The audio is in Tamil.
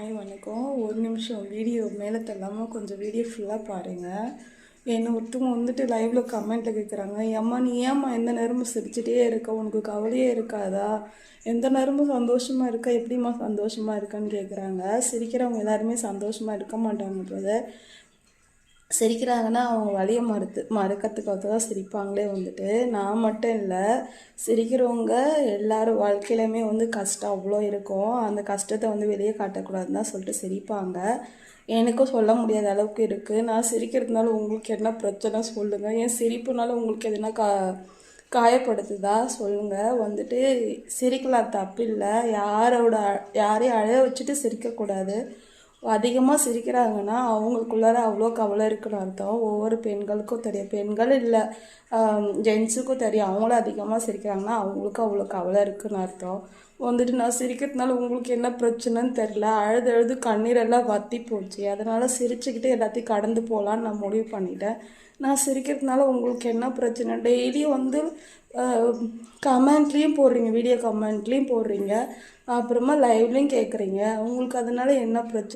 ஹாய் வணக்கம் ஒரு நிமிஷம் வீடியோ மேலே தள்ளாமல் கொஞ்சம் வீடியோ ஃபுல்லாக பாருங்கள் என்னை ஒருத்தவங்க வந்துட்டு லைவில் கமெண்ட்டில் கேட்குறாங்க ஏம்மா நீ ஏம்மா எந்த நேரமும் சிரிச்சிட்டே இருக்க? உனக்கு கவலையே இருக்காதா? எந்த நேரமும் சந்தோஷமாக இருக்கா? எப்படிம்மா சந்தோஷமாக இருக்கான்னு கேட்குறாங்க சிரிக்கிறவங்க எல்லாருமே சந்தோஷமாக இருக்க மாட்டாங்க. சிரிக்கிறாங்கன்னா அவங்க வழியை மறுத்து மறுக்கிறதுக்காக தான் சிரிப்பாங்களே வந்துட்டு. நான் மட்டும் இல்லை சிரிக்கிறவங்க எல்லாரும் வாழ்க்கையிலுமே வந்து கஷ்டம் அவ்வளோ இருக்கும். அந்த கஷ்டத்தை வந்து வெளியே காட்டக்கூடாதுன்னு தான் சொல்லிட்டு சிரிப்பாங்க. எனக்கும் சொல்ல முடியாத அளவுக்கு இருக்குது நான் சிரிக்கிறதுனால உங்களுக்கு என்ன பிரச்சனை சொல்லுங்கள் என் சிரிப்புனால உங்களுக்கு எதுனா கா காயப்படுத்துதா? சொல்லுங்கள் வந்துட்டு சிரிக்கலாம் தப்பு இல்லை யாரோட யாரையும் அழ வச்சுட்டு சிரிக்கக்கூடாது. அதிகமாக சிரிக்கிறாங்கன்னா அவங்களுக்குள்ளார அவ்வளோ கவலை இருக்குன்னு அர்த்தம். ஒவ்வொரு பெண்களுக்கும் தெரியும். பெண்கள் இல்லை ஜென்ஸுக்கும் தெரியும். அவங்களும் அதிகமாக சிரிக்கிறாங்கன்னா அவங்களுக்கும் அவ்வளோ கவலை இருக்குன்னு அர்த்தம். வந்துட்டு நான் சிரிக்கிறதுனால உங்களுக்கு என்ன பிரச்சனைன்னு தெரில அழுது அழுது கண்ணீரெல்லாம் வத்தி போச்சு. அதனால் சிரிச்சுக்கிட்டு எல்லாத்தையும் கடந்து போகலான்னு நான் முடிவு பண்ணிட்டேன். நான் சிரிக்கிறதுனால உங்களுக்கு என்ன பிரச்சனை? டெய்லியும் வந்து கமெண்ட்லேயும் போடுறீங்க. வீடியோ கமெண்ட்லேயும் போடுறீங்க. அப்புறமா லைவ்லேயும் கேட்குறீங்க உங்களுக்கு அதனால் என்ன பிரச்சனை